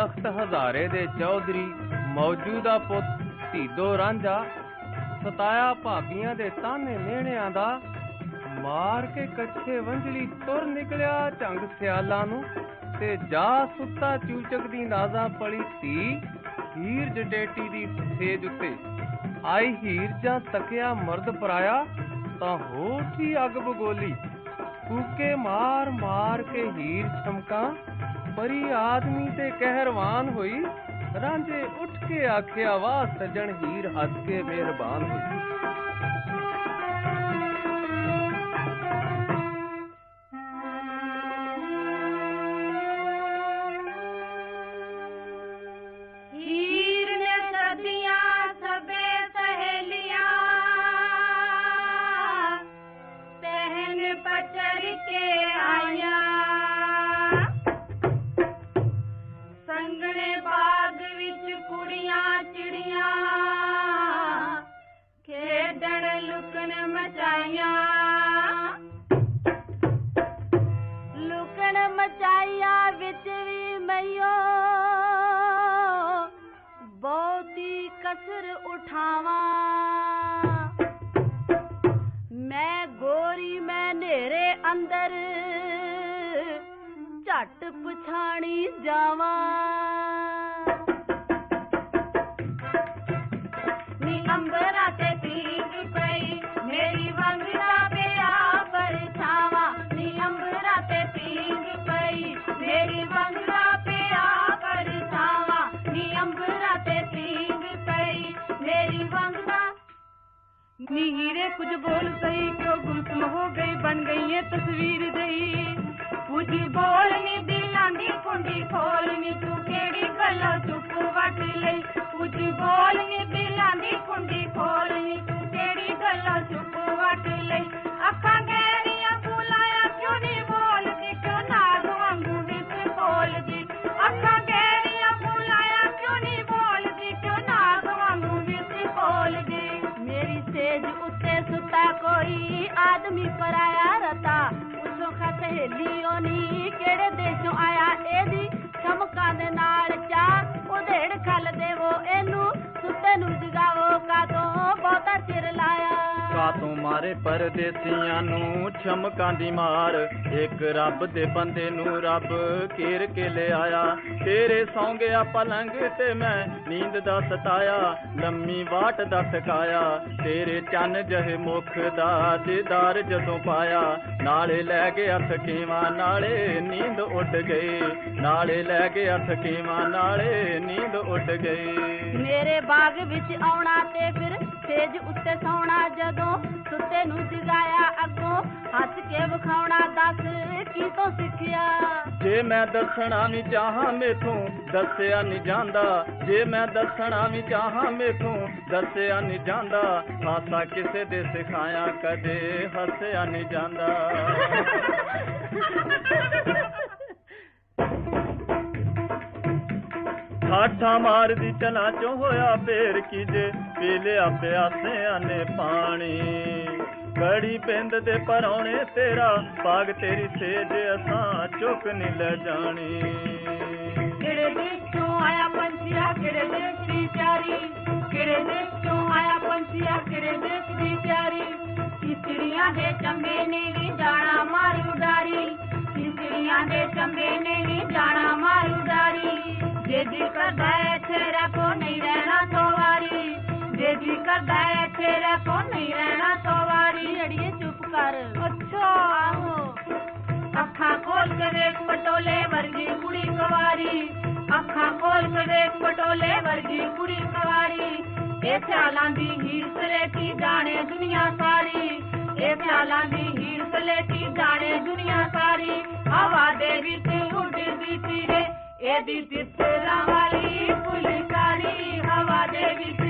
ਤਖਤ ਹਜ਼ਾਰੇ ਦੇ ਚੌਧਰੀ, ਮੌਜੂਦਾ ਪੁੱਤ, ਧੀਦੋ ਰਾਂਝਾ, ਸਤਾਇਆ ਭਾਬੀਆਂ ਦੇ ਤਾਨੇ ਮਿਹਣਿਆਂ ਦਾ, ਮਾਰ ਕੇ ਕੱਛੇ ਵੰਝਲੀ ਤੁਰ ਨਿਕਲਿਆ ਝੰਗ ਸਿਆਲਾਂ ਨੂੰ, ਤੇ ਜਾ ਸੁੱਤਾ ਚੂਚਕ ਦੀ ਨਾਜ਼ਾ ਪਲੀ ਧੀ ਹੀਰ ਜਟੇਟੀ ਦੀ ਸੇਜ ਉੱਤੇ। ਆਈ ਹੀਰ ਜਾਂ ਤਕਿਆ ਮਰਦ ਪਰਾਇਆ, ਤਾਂ ਹੋਠੀ ਅੱਗ ਬਗੋਲੀ। ਕੂਕੇ ਮਾਰ ਮਾਰ ਕੇ ਹੀਰ ਛਮਕਾ ਪਰੀ ਆਦਮੀ ਤੇ ਕਹਿਰਵਾਨ ਹੋਈ। ਰਾਂਝੇ ਉੱਠ ਕੇ ਆਖਿਆ, ਵਾਹ ਸੱਜਣ ਹੀਰ, ਹੱਸ ਕੇ ਮਿਹਰਬਾਨ ਹੋਈ। ਲੁਕਣ ਮਚਾਈਆਂ। ਲੁਕਣ ਮਚਾਈਆਂ ਵਿੱਚ ਵੀ ਮਈਓ। ਬਹੁਤੀ ਕਸਰ ਉਠਾਵਾਂ। ਮੈਂ ਗੋਰੀ, ਮੈਂ ਨੇਰੇ ਅੰਦਰ ਝੱਟ ਪਛਾਣੀ ਜਾਵਾਂ। ਨੀਰੇ ਕੁਝ ਬੋਲ ਸਹੀ, ਕਿਉਂ ਗੁੰਮ ਹੋ ਗਈ, ਬਣ ਗਈ ਏ ਤਸਵੀਰ ਜਈ ਕੁਝ ਬੋਲ ਨੀ ਦਿਲਾਂ ਦੀ ਕੁੰਡੀ ਖੋਲ ਨੀ, ਤੂੰ ਕਿਹੜੀ ਗੱਲੋਂ ਚੁੱਪ ਵਟ ਲਈ? ਕੁਝ ਬੋਲ ਨੀ ਦਿਲਾਂ ਦੀ ਕੁੰਡੀ ਖੋਲ ਨੀ, ਤੂੰ ਕਿਹੜੀ ਗੱਲੋਂ ਚੁੱਪ ਵਟ ਲਈ? ਆਦਮੀ ਪਰਾਇਆ ਰਤਾ। ਉਸੋਂ ਖਾ ਸਹੇਲੀਓ ਨੀ, ਕਿਹੜੇ ਦੇਸ਼ੋਂ ਆਇਆ ਇਹਦੀ? ਚਮਕਾਂ ਦੇ ਨਾਲ ਚਾ ਉਧੇੜ ਖਲ ਦੇਵੋ ਇਹਨੂੰ। ਸੁੱਤੇ ਨੂੰ ਜਗਾਵੋ ਕਾਤੋਂ ਬਹੁਤਾ ਚਿਰ ਲਾਇਆ। ਕਾਤੋਂ ਮਾਰੇ ਪਰਦੇਸੀਆਂ ਨੂੰ ਛਮਕਾਂ ਦੀ ਮਾਰ। ਇੱਕ ਰੱਬ ਦੇ ਬੰਦੇ ਨੂੰ ਰੱਬ ਘੇਰ ਕੇ ਲਿਆਇਆ। ਤੇਰੇ ਸੌਂ ਪਲੰਗ ਤੇ ਮੈਂ ਨੀਂਦ ਦਾ ਸਤਾਇਆ, ਲੰਮੀ ਵਾਟ ਦਾ ਠਕਾਇਆ। ਤੇਰੇ ਚੰਨ ਜਹੇ ਮੁਖ ਦਾ ਦੀਦਾਰ ਜਦੋਂ ਪਾਇਆ। ਨਾਲੇ ਲੈ ਗਿਆ ਥਕੀਵਾਂ ਨਾਲੇ ਨੀਂਦ ਉੱਡ ਗਈ। ਨਾਲੇ ਲੈ ਗਿਆ ਥਕੀਵਾਂ ਨਾਲੇ ਨੀਂਦ ਉੱਡ ਗਈ। ਮੇਰੇ ਬਾਗ ਵਿੱਚ ਆਉਣਾ ਤੇ ਫਿਰ ਸੇਜ ਵਿਖਾਉਣਾ ਦੱਸ ਕੀ ਤੋਂ ਸਿੱਖਿਆ? ਜੇ ਮੈਂ ਦੱਸਣਾ ਵੀ ਚਾਹਾਂ ਮੇਥੋਂ, ਦੱਸਿਆ ਨਹੀਂ ਜਾਂਦਾ। ਜੇ ਮੈਂ ਦੱਸਣਾ ਵੀ ਚਾਹਾਂ ਮੇਥੋਂ, ਦੱਸਿਆ ਨਹੀਂ ਜਾਂਦਾ। ਹਾਸਾ ਕਿਸੇ ਦੇ ਸਿਖਾਇਆ ਕਦੇ ਹੱਸਿਆ ਨਹੀਂ ਜਾਂਦਾ। ਠਾਠਾ ਮਾਰਦੀ ਚਨਾ ਚੋਂ ਹੋਇਆ ਫੇਰ ਕੀ ਜੇ, ਪੀ ਲਿਆ ਪਿਆਸਿਆਂ ਨੇ ਪਾਣੀ। ਕੜੀ ਪਿੰਡ ਦੇ ਪਰੌਣੇ ਤੇਰਾ ਬਾਗ ਤੇਰੀ ਸੇਜ ਅਸਾਂ ਚੁੱਕ ਨਹੀਂ ਲੈ ਜਾਣੀ। ਕਿਹੜੇ ਦੇਸ਼ ਤੋਂ ਆਇਆ ਪੰਛੀਆ, ਕਿਹੜੇ ਦੇਸ਼ ਦੀ ਪਿਆਰੀ ਕਿਹੜੇ ਦੇਸ਼ ਤੋਂ ਆਇਆ ਪੰਛੀਆ, ਕਿਹੜੇ ਦੇਸ਼ ਦੀ ਪਿਆਰੀ ਕਿਸੜੀਆਂ ਦੇ ਚੰਬੇ ਨੇ ਵੀ ਜਾਣਾ ਮਾਰ ਉਡਾਰੀ। ਕਿਸੜੀਆਂ ਦੇ ਚੰਬੇ ਨੇ ਵੀ ਜਾਣਾ ਮਾਰ ਉਡਾਰੀ। ਜੇ ਜੀ ਕਰਦਾ ਹੈ ਇੱਥੇ ਨਹੀਂ ਰਹਿਣਾ ਸੋ ਜੇ ਜੀ ਕਰਦਾ ਹੈ ਇੱਥੇ ਰੱਖੋ ਨਹੀਂ ਰਹਿਣਾ ਸੋ ਵਾਰੀ ਅੜੀਏ ਚੁੱਪ ਕਰ ਅੱਛਾ ਆਹੋ ਅੱਖਾਂ ਖੋਲ ਕੇ ਵੇਖ ਪਟੋਲੇ ਵਰਗੀ ਕੁੜੀ ਕਵਾਰੀ ਅੱਖਾਂ ਖੋਲ ਕੇ ਵੇਖ ਪਟੋਲੇ ਵਰਗੀ ਕੁੜੀ ਕਵਾਰੀ ਇਹ ਸਿਆਲਾਂ ਦੀ ਹੀਰ ਸਲੇਟੀ ਜਾਣੇ ਦੁਨੀਆ ਸਾਰੀ ਇਹ ਸਿਆਲਾਂ ਦੀ ਹੀਰ ਸਲੇਟੀ ਜਾਣੇ ਦੁਨੀਆ ਸਾਰੀ ਹਵਾ ਦੇ ਵਿੱਚ ਉੱਡਦੀ ਫਿਰੇ ਇਹਦੀ ਤਿੱਤਰਾਂ ਵਾਲੀ ਫੁਲਕਾਰੀ ਹਵਾ ਦੇ ਵਿੱਚ ਉੱਡਦੀ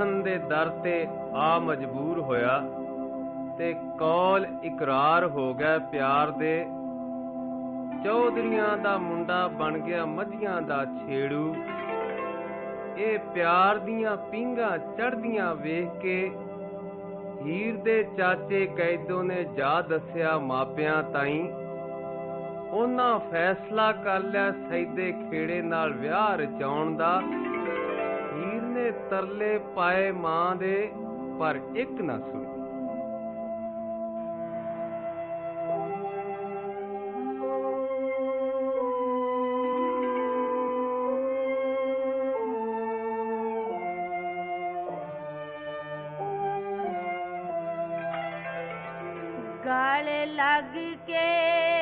ਹੁਸਨ ਦੇ ਦਰ ਤੇ ਆ ਮਜਬੂਰ ਹੋਇਆ ਤੇ ਕੌਲ ਇਕਰਾਰ ਹੋ ਗਿਆ ਪਿਆਰ ਦੇ। ਚੌਧਰੀਆਂ ਦਾ ਮੁੰਡਾ ਬਣ ਗਿਆ ਮੱਝੀਆਂ ਦਾ ਛੇੜੂ। ਇਹ ਪਿਆਰ ਦੀਆਂ ਪਿੰਗਾ ਚੜਦੀਆਂ ਵੇਖ ਕੇ ਹੀਰ ਦੇ ਚਾਚੇ ਕੈਦੋ ਨੇ ਜਾ ਦੱਸਿਆ ਮਾਪਿਆਂ ਤਾਈਂ। ਉਹਨਾਂ ਫੈਸਲਾ ਕਰ ਲਿਆ ਸੈਦੇ ਖੇੜੇ ਨਾਲ ਵਿਆਹ ਰਚਾਉਣ ਦਾ। ਹੀਰ ਤਰਲੇ ਪਾਏ ਮਾਂ ਦੇ ਪਰ ਇੱਕ ਨਾ ਸੁਣੀ। ਗਲ ਲੱਗ ਕੇ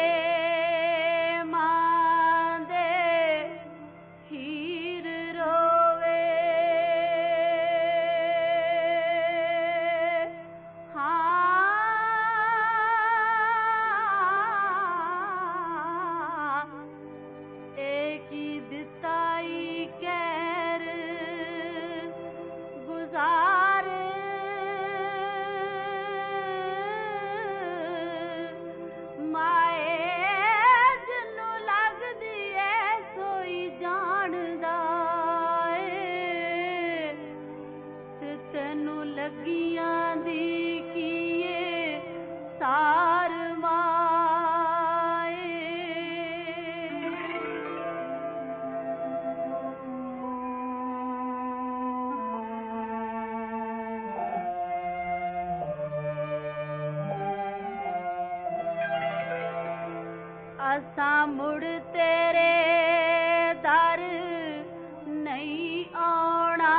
ਮੁੜ ਤੇਰੇ ਦਰ ਨਹੀਂ ਆਉਣਾ।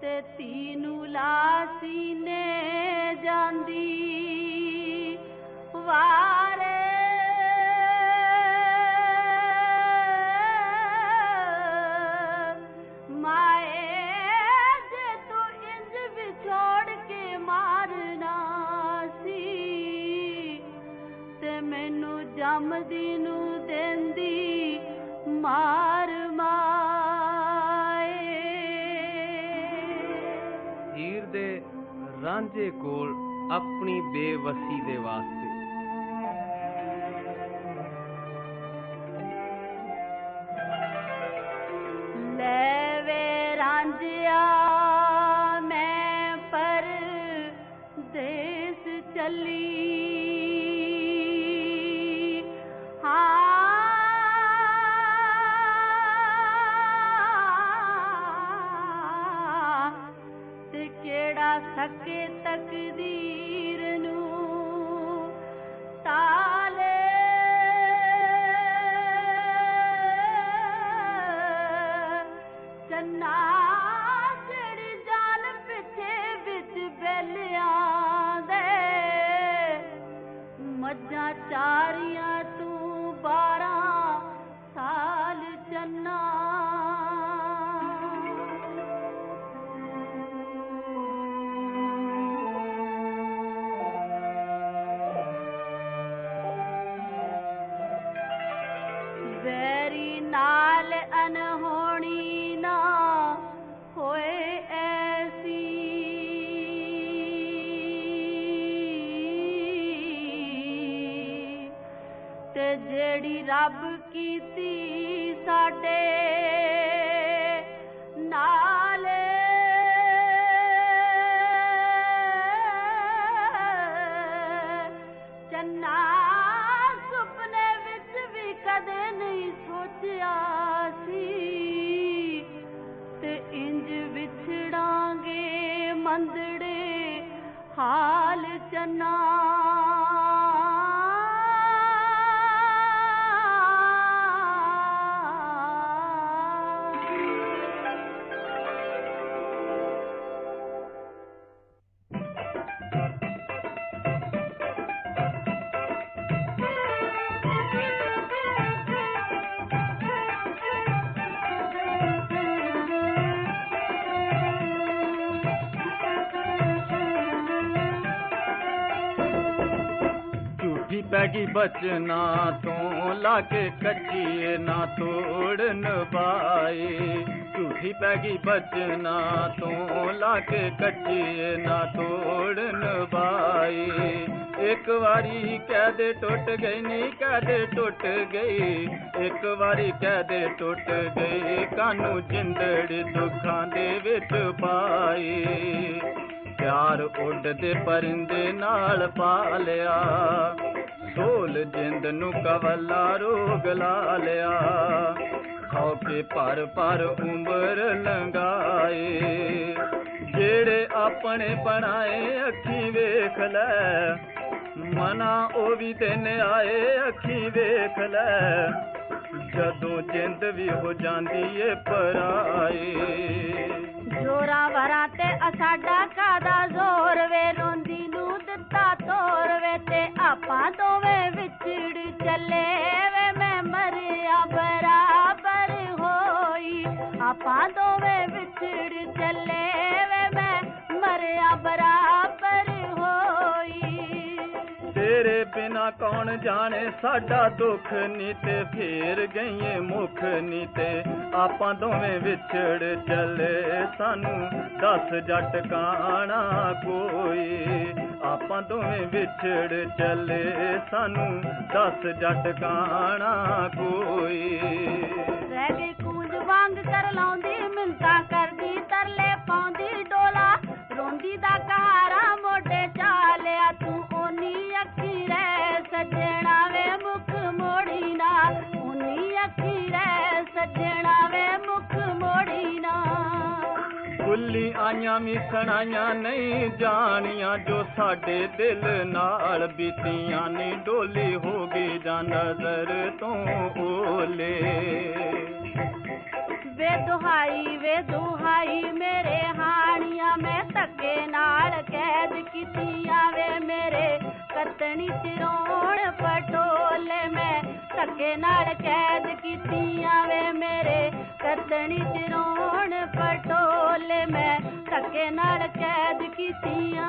ਤੇ ਤੀਨੂੰ ਲਾਸੀ ਨੇ ਜਾਂਦੀ ਵਾਰੇ ਨੂੰ ਦਿੰਦੀ ਮਾਰ ਮਾਏ। ਹੀਰ ਦੇ ਰਾਂਝੇ ਕੋਲ ਆਪਣੀ ਬੇਵਸੀ ਦੇ ਵਾਸਤੇ। ਲੈ ਵੇ ਰਾਂਝਿਆ ਮੈਂ ਪਰ ਦੇਸ ਚੱਲੀ। ਮੱਝਾਂ ਚਾਰੀਆਂ ਤੂੰ ਬਾਰਾਂ ਸਾਲ ਚੰਨਾ ਝੂਠੀ ਪੈ ਬਚਨਾ ਤੋਂ ਲਾ ਕੇ ਕੱਚੀ ਨਾ ਤੋੜਨ ਬਾਏ ਝੂਠੀ ਪੈ ਗਈ ਬਚਨਾ ਤੋਂ ਲਾ ਕੱਚੀ ਨਾ ਤੋੜਨ ਬਾਏ ਇੱਕ ਵਾਰੀ ਕਹਿ ਦੇ ਟੁੱਟ ਗਈ ਨੀ ਕਹਿ ਦੇ ਟੁੱਟ ਗਈ। ਇੱਕ ਵਾਰੀ ਕਹਿ ਦੇ ਟੁੱਟ ਗਈ, ਕਾਨੂੰ ਜਿੰਦੜ ਦੁੱਖਾਂ ਦੇ ਵਿੱਚ ਪਾਏ। ਪਿਆਰ ਉੱਡਦੇ ਪਰਿੰਦੇ ਨਾਲ ਪਾਲਿਆ। ਢੋਲ ਜਿੰਦ ਨੂੰ ਕਵਲਾ ਰੋਗ ਲਾ ਲਿਆ। ਖਾਓ ਕੇ ਪਰ ਪਰ ਉਮਰ ਲੰਗਾਏ ਜਿਹੜੇ ਆਪਣੇ ਬਣਾਏ ਅੱਖੀ ਵੇਖ ਲੈ। ਮਨਾ ਉਹ ਵੀ ਦਿਨ ਆਏ ਅੱਖੀ ਵੇਖ ਲੈ। ਜਦੋਂ ਜਿੰਦ ਵੀ ਹੋ ਜਾਂਦੀ ਏ ਪਰਾਏ। ਜੋਰਾ ਵਰਾ ਤੇ ਸਾਡਾ ਕਾਦਾ ਜ਼ੋਰ ਵੇ ਰੋਂਦੀ ਤੋਰ ਵੇ ਤੇ ਆਪਾਂ ਦੋਵੇਂ ਵਿਛੜ ਚੱਲੇ ਵੇ, ਮੈਂ ਮਰਿਆ ਬਰਾਬਰ ਹੋਈ। ਆਪਾਂ ਦੋਵੇਂ ਵਿਛੜ ਚੱਲੇ ਵੇ, ਮੈਂ ਮਰਿਆ ਬਰਾਬਰ ਤੇਰੇ ਬਿਨਾ ਕੌਣ ਜਾਣੇ, ਸਾਡਾ ਦੁੱਖ ਨੀ ਤੇ ਫੇਰ ਗਈਏ ਮੁਖ ਨੀ ਤੇ। ਆਪਾਂ ਦੋਵੇਂ ਵਿਛੜ ਚੱਲੇ, ਸਾਨੂੰ ਦੱਸ ਜੱਟ ਕਾਣਾ ਕੋਈ? ਆਪਾਂ ਦੋਵੇਂ ਵਿਛੜ ਚੱਲੇ ਸਾਨੂੰ ਦੱਸ ਜੱਟ ਕਾਣਾ ਕੋਈ? ਰਹਿ ਗਈ ਕੂੰਜ ਵਾਂਗ ਕਰ ਲਾਉਂਦੀ ਮਿੰਤਾ ਭੁੱਲੀ ਆਈਆਂ ਵੀ ਸੁਣਾਈਆਂ ਨਹੀਂ ਜਾਣੀਆਂ ਜੋ ਸਾਡੇ ਦਿਲ ਨਾਲ ਬੀਤੀਆਂ ਨੀ ਡੋਲੀ ਹੋ ਗਈ ਜਾਂ ਨਜ਼ਰ ਤੋਂ ਓਲੇ ਵੇ ਦੁਹਾਈ ਵੇ ਦੁਹਾਈ ਮੇਰੇ ਹਾਣੀਆਂ ਮੈਂ ਧੱਕੇ ਨਾਲ ਕੈਦ ਕੀਤੀਆਂ ਵੇ ਮੇਰੇ ਕਤਣੀ ਚਿਰੋਣ ਪਟੋਲੇ ਮੈਂ ਧੱਕੇ ਨਾਲ ਕੈਦ ਕੀਤੀਆਂ ਵੇ ਮੇਰੇ। ਕਤਣੀ ਚਿਰੋਣ ਪਟੋਲੇ ਮੈਂ ਧੱਕੇ ਨਾਲ ਕੈਦ ਕੀਤੀਆਂ।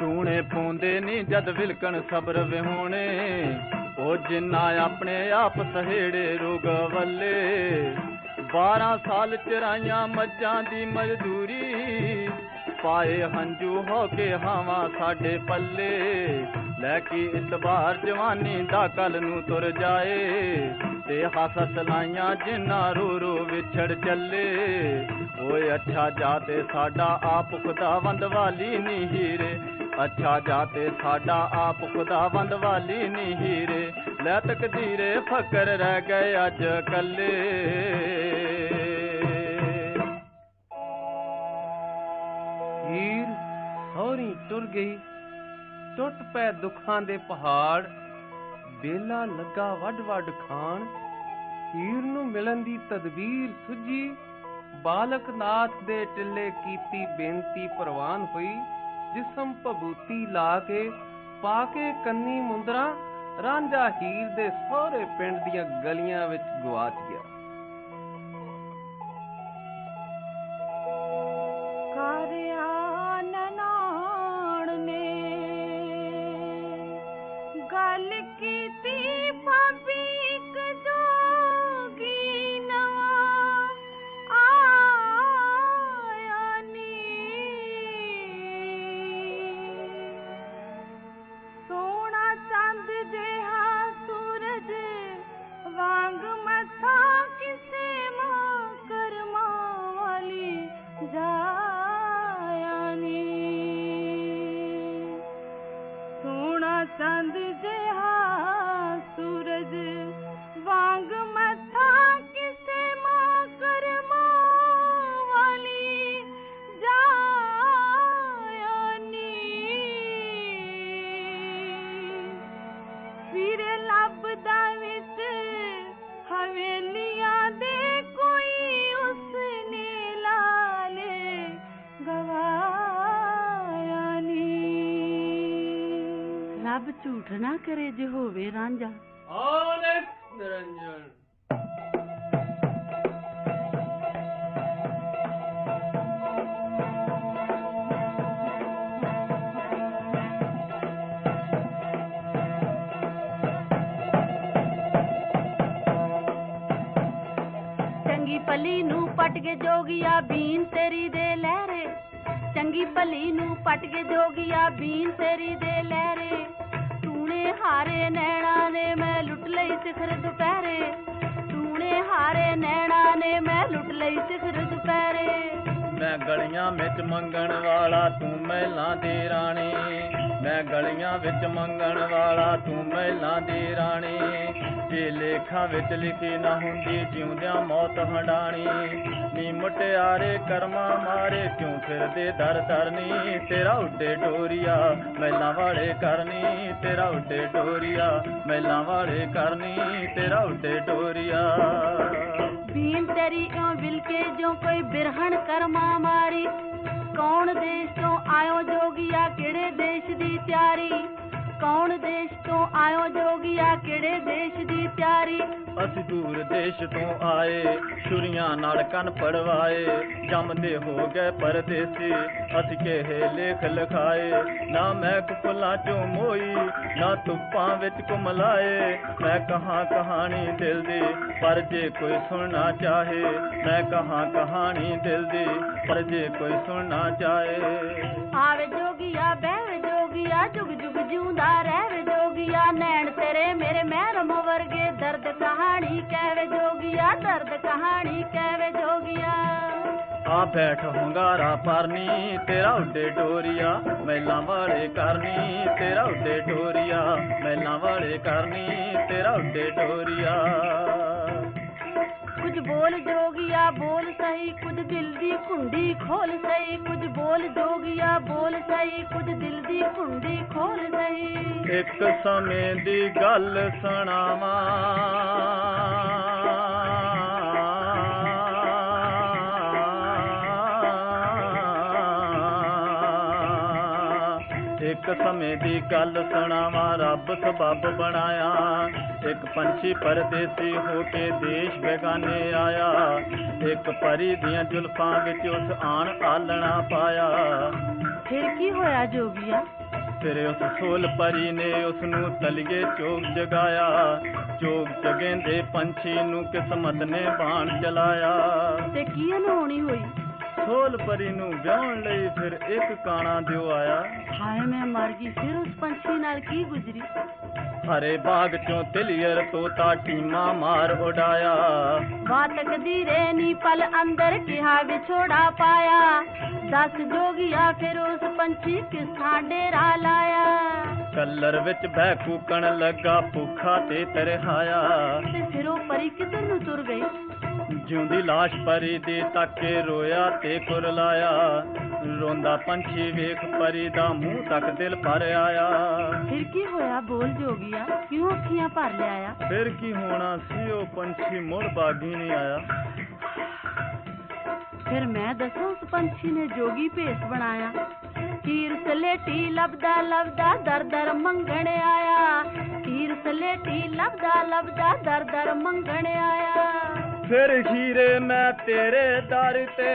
ਟੂਣੇ ਪਾਉਂਦੇ ਨੀ ਜਦ ਵਿਲਕਣ ਸਬਰ ਵਿਹੋਣੇ। ਉਹ ਜਿੰਨਾ ਆਪਣੇ ਆਪ ਸਹੇੜੇ ਰੋਗ ਵੱਲੇ 12 ਸਾਲ ਚਰਾਈਆਂ ਮੱਝਾਂ ਦੀ ਮਜ਼ਦੂਰੀ, ਪਾਏ ਹੰਝੂ ਹੋ ਕੇ ਹਾਵਾਂ ਸਾਡੇ ਪੱਲੇ, ਲੈ ਕੇ ਇਤਬਾਰ ਜਵਾਨੀ ਦਾ ਕੱਲ ਨੂੰ ਤੁਰ ਜਾਏ, ਤੇ ਹੱਸ ਲਾਈਆਂ ਜਿੰਨਾ ਰੋ ਰੋ ਵਿਛੜ ਚੱਲੇ, ਓਏ ਅੱਛਾ ਜਾ ਤੇ ਸਾਡਾ ਆਪ ਖੁਦਾਵੰਦ ਵਾਲੀ ਨੀ ਹੀਰੇ ਅੱਛਾ ਜਾਤੇ ਸਾਡਾ ਆਪ ਖੁਦਾਵੰਦ ਵਾਲੀ ਨੀ ਹੀਰੇ ਲੈ ਤਕਦੀਰੇ ਫਕਰ ਰਹਿ ਗਏ ਅੱਜ ਕੱਲੇ। ਹੀਰ ਸੌਰੀ ਟੁਰ ਗਈ। ਟੁੱਟ ਪੈ ਦੁੱਖਾਂ ਦੇ ਪਹਾੜ। ਬੇਲਾ ਲੱਗਾ ਵੱਡ ਵੱਡ ਖਾਣ। ਹੀਰ ਨੂੰ ਮਿਲਣ ਦੀ ਤਦਬੀਰ ਸੁਝੀ। ਬਾਲਕ ਨਾਥ ਦੇ ਟਿੱਲੇ ਕੀਤੀ ਬੇਨਤੀ ਪ੍ਰਵਾਨ ਹੋਈ। ਜਿਸਮ ਭਬੂਤੀ ਲਾ ਕੇ ਪਾ ਕੇ ਕੰਨੀ ਮੁੰਦਰਾ, ਰਾਂਝਾ ਹੀਰ ਦੇ ਸਹੁਰੇ ਪਿੰਡ ਦੀਆਂ ਗਲੀਆਂ ਵਿੱਚ ਗਵਾਚ ਗਿਆ ਕਰਿਆ ਝੂਠ ਨਾ ਕਰੇ ਜੇ ਹੋਵੇ ਰਾਂਝਾ ਆਨਕ ਨਿਰੰਜਨ ਚੰਗੀ ਪੱਲੀ ਨੂੰ ਪਟ ਕੇ ਜੋਗੀਆ ਬੀਨ ਤੇਰੀ ਦੇ ਲਹਿਰੇ ਚੰਗੀ ਭਲੀ ਨੂੰ ਪਟ ਕੇ ਜੋਗੀਆ ਬੀਨ ਤੇਰੀ ਦੇ ਲਹਿਰੇ ਤੂਨੇ ਹਾਰੇ ਨੈਣਾ ਨੇ ਮੈਂ ਲੁੱਟ ਲਈ ਸਿਖਰ ਦੁਪਹਿਰੇ। ਤੂਨੇ ਹਾਰੇ ਨੈਣਾ ਨੇ ਮੈਂ ਲੁੱਟ ਲਈ ਸਿਖਰ ਦੁਪਹਿਰੇ। ਮੈਂ ਗਲੀਆਂ ਵਿੱਚ ਮੰਗਣ ਵਾਲਾ ਤੂੰ ਮਹਿਲਾਂ ਦੀ ਰਾਣੀ। ਮੈਂ ਗਲੀਆਂ ਵਿੱਚ ਮੰਗਣ ਵਾਲਾ ਤੂੰ ਮਹਿਲਾਂ ਦੀ ਰਾਣੀ। ਜੇ ਲੇਖਾਂ ਵਿੱਚ ਲਿਖੀ ਨਾ ਹੁੰਦੀ, ਜਿਉਂਦਿਆਂ ਮੌਤ ਹੰਡਾਣੀ। ਨੀ ਮੁਟਿਆਰੇ ਕਰਮਾਂ ਮਾਰੇ, ਕਿਉਂ ਫਿਰਦੇ ਦਰ ਦਰਨੀ ਤੇਰਾ ਉੱਡੇ ਡੋਰੀਆ ਮਹਿਲਾਂ ਵਾਲੇ ਕਰਨੀ। ਤੇਰਾ ਉੱਡੇ ਡੋਰੀਆ ਮਹਿਲਾਂ ਵਾਲੇ ਕਰਨੀ। ਤੇਰਾ ਉੱਡੇ ਡੋਰੀਆ। ਬੀਨ ਤੇਰੀ ਇਉਂ ਵਿਲਕੇ, ਜੋ ਕੋਈ ਬਿਰਹਣ ਕਰਮਾ ਮਾਰੀ। ਕੌਣ ਦੇਸ਼ ਤੋਂ ਆਇਓ ਜੋਗੀਆ, ਕਿਹੜੇ ਦੇਸ਼ ਦੀ ਤਿਆਰੀ? ਕੌਣ ਦੇਸ਼ ਤੋਂ ਆਇਓ ਜੋਗੀਆ? ਕਿਹੜੇ ਦੇਸ਼ ਦੀ ਤਿਆਰੀ? ਅਸੀਂ ਦੂਰ ਦੇਸ਼ ਤੋਂ ਆਏ ਛੁਰੀਆਂ ਨਾਲ ਕੰਨ ਪੜਵਾਏ। ਜੰਮਦੇ ਹੋ ਗਏ ਪਰਦੇਸੀ ਅਸੀਂ ਕਿਹੇ ਲੇਖ ਲਿਖਾਏ। ਨਾ ਮੈਂ ਫੁੱਲਾਂ ਚੋਂ ਮੋਈ ਨਾ ਧੁੱਪਾਂ ਵਿੱਚ ਕੁਮਲਾਏ ਮੈਂ ਕਹਾਂ ਕਹਾਣੀ ਦਿਲ ਦੀ ਪਰ ਜੇ ਕੋਈ ਸੁਣਨਾ ਚਾਹੇ ਮੈਂ ਕਹਾਂ ਕਹਾਣੀ ਦਿਲ ਦੀ ਪਰ ਜੇ ਕੋਈ ਸੁਣਨਾ ਚਾਹੇ। ਆਵੇ ਜੋਗੀਆ ਬਹਿਵੇ ਜੋਗੀਆ, ਜੁਗ ਜੁਗ ਜਿਉਂਦਾ ਰਹਿਵੇ ਜੋਗੀਆ। ਨੈਣ ਤੇਰੇ ਮੇਰੇ ਮਹਿਰਮ ਵਰਗੇ, ਦਰਦ ਕਹਾਣੀ ਕਹਿਵੇ ਜੋਗੀਆ, ਦਰਦ ਕਹਾਣੀ ਕਹਿਵੇ ਜੋਗੀਆ। ਆ ਬੈਠ ਹੁੰਗਾਰਾ ਪਰਨੀ ਤੇਰਾ ਉੱਡੇ ਡੋਰੀਆ ਮੈਲਾਂ ਵਾਲੇ ਕਰਨੀ, ਤੇਰਾ ਉੱਡੇ ਡੋਰੀਆ ਮੈਲਾਂ ਵਾਲੇ ਕਰਨੀ, ਤੇਰਾ ਉੱਡੇ ਡੋਰੀਆ। ਕੁਝ ਬੋਲ ਜੋਗਿਆ, ਬੋਲ ਸਹੀ, ਕੁਝ ਦਿਲ ਦੀ ਕੁੰਡੀ ਖੋਲ ਸਹੀ, ਕੁਝ ਬੋਲ ਜੋਗਿਆ, ਬੋਲ ਸਹੀ, ਕੁਝ ਦਿਲ ਦੀ ਕੁੰਡੀ ਖੋਲ ਸਹੀ। ਇੱਕ ਸਮੇਂ ਦੀ ਗੱਲ ਸੁਣਾਵਾਂ। ਇੱਕ ਸਮੇਂ ਦੀ ਗੱਲ ਸੁਣਾਵਾਂ, ਰੱਬ ਸਬੱਬ ਬਣਾਇਆ। ਇੱਕ ਪੰਛੀ ਪਰਦੇਸੀ ਹੋ ਕੇ ਦੇਸ਼ ਬੇਗਾਨੇ ਆਇਆ। ਇੱਕ ਪਰੀ ਦੀਆਂ ਜ਼ੁਲਫਾਂ ਵਿੱਚ ਉਸ ਆਣ ਆਲਣਾ ਪਾਇਆ। ਫਿਰ ਕੀ ਹੋਇਆ ਜੋਗੀਆ? ਤੇਰੇ ਉਸ ਸੋਲ ਪਰੀ ਨੇ ਉਸ ਨੂੰ ਤਲੀਏ ਚੋਕ ਜਗਾਇਆ। ਚੋਕ ਜਗੇਂਦੇ ਪੰਛੀ ਨੂੰ ਕਿਸਮਤ ਨੇ ਬਾਣ ਚਲਾਇਆ ਤੇ ਕੀ ਅਨਹੋਣੀ ਹੋਈ? ਸੋਲ ਪਰੀ ਨੂੰ ਵਿਆਹਣ ਲਈ ਫਿਰ ਇੱਕ ਕਾਣਾ ਦਿਓ ਆਇਆ। ਹਾਏ ਮੈਂ ਮਰ ਗਈ। ਫਿਰ ਉਸ ਪੰਛੀ ਨਾਲ ਕੀ ਗੁਜ਼ਰੀ? ਹਰੇ ਬਾਗ ਚੋਂ ਤਿਲੀਅਰ ਤੋਤਾ ਟੀਮਾ ਮਾਰ ਉਡਾਇਆ। ਵਾ ਤਕਦੀਰੇ ਨੀ ਪਲ ਅੰਦਰ ਕਿਹਾ ਵਿਛੋੜਾ ਪਾਇਆ। ਦਸ ਜੋਗੀਆ ਫਿਰ ਉਸ ਪੰਛੀ ਕਿਸ ਥਾਂ ਡੇਰਾ ਲਾਇਆ। ਕੱਲਰ ਵਿੱਚ ਬਹਿ ਕੂਕਣ ਲੱਗਾ ਭੁੱਖਾ ਤੇ ਤਰਹਾਇਆ। ਤੇ ਫਿਰ ਉਹ ਪਰੀ ਕਿੱਧਰ ਨੂੰ ਤੁਰ ਗਈ? ਜਿਉਂਦੀ ਲਾਸ਼ ਪਰੀ ਦੀ ਤਾਕੇ ਰੋਇਆ ਤੇ ਕੁਰਲਾਇਆ ਰੋਂਦਾ ਪੰਛੀ ਵੇਖ ਪਰੀ ਦਾ ਮੂੰਹ ਤੱਕ ਦਿਲ ਭਰ ਆਇਆ। ਫਿਰ ਕੀ ਹੋਇਆ? ਬੋਲ ਜੋਗੀਆ ਕਿਉਂ ਅੱਖੀਆਂ ਭਰ ਲਿਆਇਆ? ਫਿਰ ਕੀ ਹੋਣਾ ਸੀ? ਉਹ ਪੰਛੀ ਮੁੜ ਬਾਗੀ ਨਹੀਂ ਆਇਆ। ਫਿਰ ਮੈਂ ਦੱਸਾਂ ਉਸ ਪੰਛੀ ਨੇ ਜੋਗੀ ਭੇਸ ਬਣਾਇਆ। ਤੀਰ ਸਲੇਟੀ ਲੱਭਦਾ ਲੱਭਦਾ ਦਰ ਦਰ ਮੰਗਣ ਆਇਆ। ਤੀਰ ਸਲੇਟੀ ਲੱਭਦਾ ਲੱਭਦਾ ਦਰ ਦਰ ਮੰਗਣ ਆਇਆ। ਫਿਰ ਹੀਰੇ ਮੈਂ ਤੇਰੇ ਦਰ ਤੇ।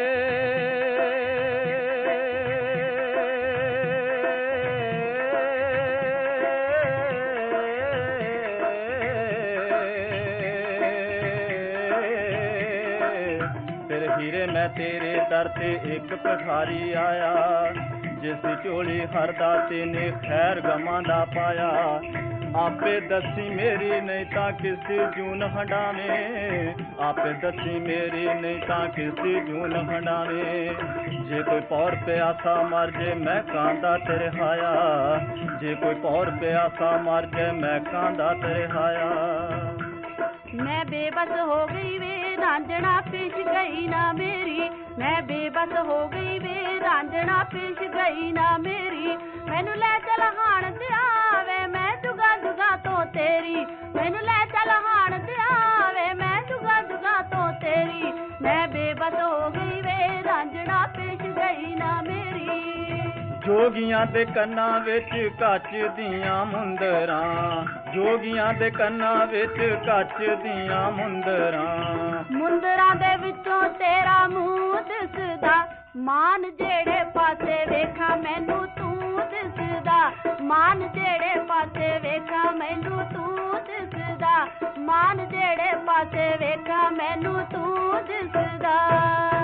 ਫਿਰ ਹੀਰੇ ਮੈਂ ਤੇਰੇ ਦਰ ਤੇ ਇੱਕ ਭਿਖਾਰੀ ਆਇਆ, ਜਿਸ ਝੋਲੀ ਹਰਦਾ ਤੇ ਨੇ ਖੈਰ ਗਮਾਂ ਦਾ ਪਾਇਆ। ਆਪੇ ਦੱਸੀ ਮੇਰੀ ਨਹੀਂ ਤਾਂ ਕਿਸੇ ਜੂਨ ਹੰਡਾਵੇਂ ਆਪੇ ਦੱਸੀ ਮੇਰੀ ਨਹੀਂ ਤਾਂ ਕਿਸੇ ਜੂਨ ਹੰਡਾਵੇਂ ਜੇ ਕੋਈ ਪੌਰ ਪਿਆਸਾ ਮਰ ਜੇ ਮੈਂ ਕਾਂਦਾ ਤੇਰੇ ਹਾਇਆ ਜੇ ਕੋਈ ਪੌਰ ਪਿਆਸਾ ਮਰ ਜੇ ਮੈਂ ਕਾਂਦਾ ਤੇਰੇ ਹਾਇਆ ਮੈਂ ਬੇਬਸ ਹੋ ਗਈ ਵੇ ਰਾਂਝਣਾ ਪਿਛ ਗਈ ਨਾ ਮੇਰੀ ਮੈਂ ਬੇਬਸ ਹੋ ਗਈ ਵੇ ਰਾਂਝਣਾ ਪਿਛ ਗਈ ਨਾ ਮੇਰੀ ਮੈਨੂੰ ਲੈ ਚਲ ਹਾਣ ਤੇ ਆਵੇ ਮੈਂ ਜੁਗਾ ਜੁਗਾ ਤੋਂ ਤੇਰੀ। ਮੈਨੂੰ ਲੈ ਚਲ ਹਾਣ ਤੇ ਮੈਂ ਤੋਂ ਤੇਰੀ। ਮੈਂ ਬੇਬਸ ਹੋ ਗਈ ਵੇ ਰਾਂਝਣਾ ਪਿਛ ਗਈ ਨਾ ਮੇਰੀ। ਜੋਗੀਆਂ ਦੇ ਕੰਨਾਂ ਵਿੱਚ ਕੱਚ ਦੀਆਂ ਮੁੰਦਰਾਂ। ਜੋਗੀਆਂ ਦੇ ਕੰਨਾਂ ਵਿੱਚ ਕੱਚ ਦੀਆਂ ਮੁੰਦਰਾਂ। ਮੁੰਦਰਾਂ ਦੇ ਵਿੱਚੋਂ ਤੇਰਾ ਮੂੰਹ ਦਿਸਦਾ। ਮਾਨ ਜਿਹੜੇ ਪਾਸੇ ਵੇਖਾਂ ਮੈਨੂੰ ਤੂੰ ਦਿਸਦਾ। ਮਾਨ ਜਿਹੜੇ ਪਾਸੇ ਵੇਖਾਂ, ਮੈਨੂੰ ਤੂੰ ਦਿਸਦਾ। ਮਾਨ ਜਿਹੜੇ ਪਾਸੇ ਵੇਖਾਂ, ਮੈਨੂੰ ਤੂੰ ਦਿਸਦਾ।